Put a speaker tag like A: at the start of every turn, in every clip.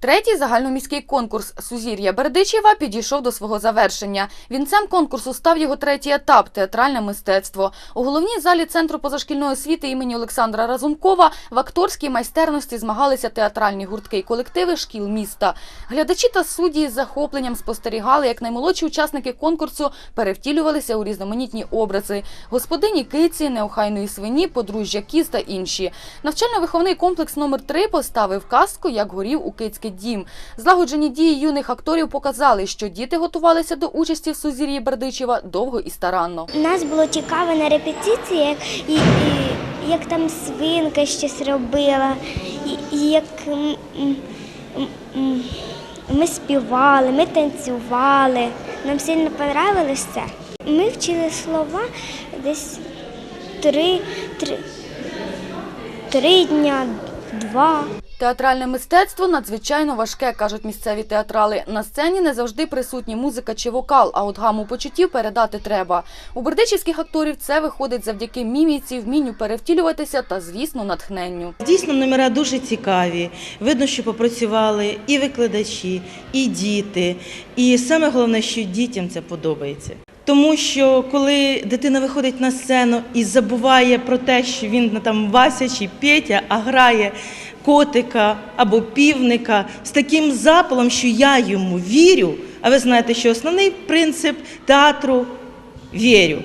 A: Третій загальноміський конкурс Сузір'я Бердичева підійшов до свого завершення. Вінцем конкурсу став його третій етап театральне мистецтво. У головній залі центру позашкільної освіти імені Олександра Разумкова в акторській майстерності змагалися театральні гуртки і колективи шкіл міста. Глядачі та судді з захопленням спостерігали, як наймолодші учасники конкурсу перевтілювалися у різноманітні образи: господині киці, неохайної свині, подружжя кіз та інші. Навчально-виховний комплекс номер 3 поставив казку, як горів у кицький дім. Злагоджені дії юних акторів показали, що діти готувалися до участі в сузір'ї Бердичева довго і старанно.
B: Нас було цікаво на репетиції, як, і, як там свинка щось робила, як ми співали, ми танцювали. Нам сильно понравилось це. Ми вчили слова десь три, три, три дня, два.
A: Театральне мистецтво надзвичайно важке, кажуть місцеві театрали. На сцені не завжди присутні музика чи вокал, а от гаму почуттів передати треба. У бердичівських акторів це виходить завдяки міміці, вмінню перевтілюватися та, звісно, натхненню.
C: Дійсно, номера дуже цікаві. Видно, що попрацювали і викладачі, і діти. І саме головне, що дітям це подобається. Тому що коли дитина виходить на сцену і забуває про те, що він там Вася чи Петя, а грає котика або півника з таким запалом, що я йому вірю. А ви знаєте, що основний принцип театру вірю.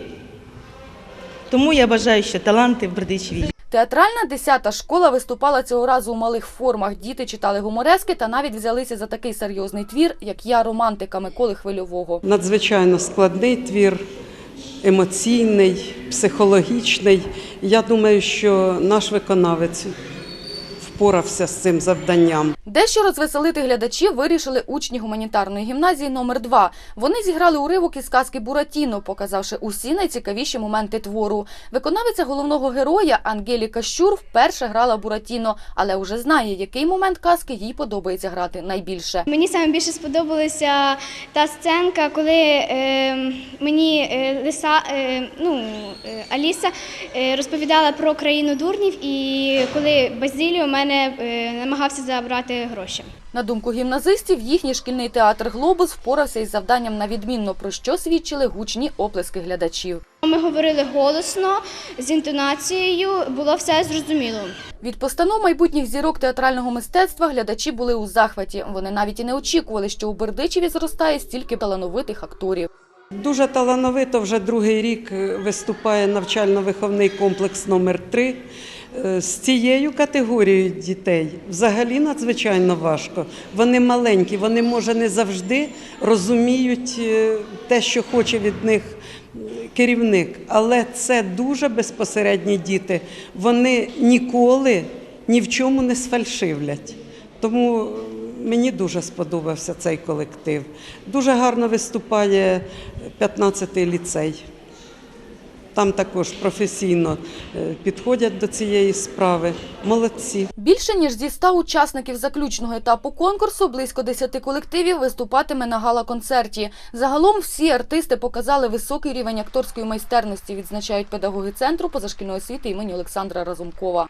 C: Тому я бажаю, що таланти в Бердичеві.
A: Театральна десята школа виступала цього разу у малих формах. Діти читали гуморески та навіть взялися за такий серйозний твір, як я романтика Миколи Хвильового.
D: Надзвичайно складний твір, емоційний, психологічний. Я думаю, що наш виконавець впорався з цим завданням.
A: Дещо розвеселити глядачів вирішили учні гуманітарної гімназії номер 2 Вони зіграли уривок із казки Буратіно, показавши усі найцікавіші моменти твору. Виконавиця головного героя Ангеліка Щур вперше грала Буратіно, але вже знає, який момент казки їй подобається грати найбільше.
E: Мені саме більше сподобалася та сценка, коли е, мені е, лиса, е, ну, е, Аліса е, розповідала про країну дурнів, і коли Базиліо мене е, намагався забрати гроші.
A: На думку гімназистів, їхній шкільний театр Глобус впорався із завданням на відмінно, про що свідчили гучні оплески глядачів.
E: Ми говорили голосно, з інтонацією, було все зрозуміло.
A: Від постанов майбутніх зірок театрального мистецтва глядачі були у захваті. Вони навіть і не очікували, що у Бердичеві зростає стільки талановитих акторів.
D: Дуже талановито вже другий рік е, виступає навчально-виховний комплекс номер 3 З цією категорією дітей взагалі надзвичайно важко. Вони маленькі, вони, може, не завжди розуміють е, те, що хоче від них керівник, але це дуже безпосередні діти. Вони ніколи ні в чому не сфальшивлять. Тому мені дуже сподобався цей колектив. Дуже гарно виступає 15-й ліцей. Там також професійно е, підходять до цієї справи. Молодці.
A: Більше ніж зі 100 учасників заключного етапу конкурсу, близько 10 колективів виступатиме на гала-концерті. Загалом всі артисти показали високий рівень акторської майстерності, відзначають педагоги центру позашкільної освіти імені Олександра Разумкова.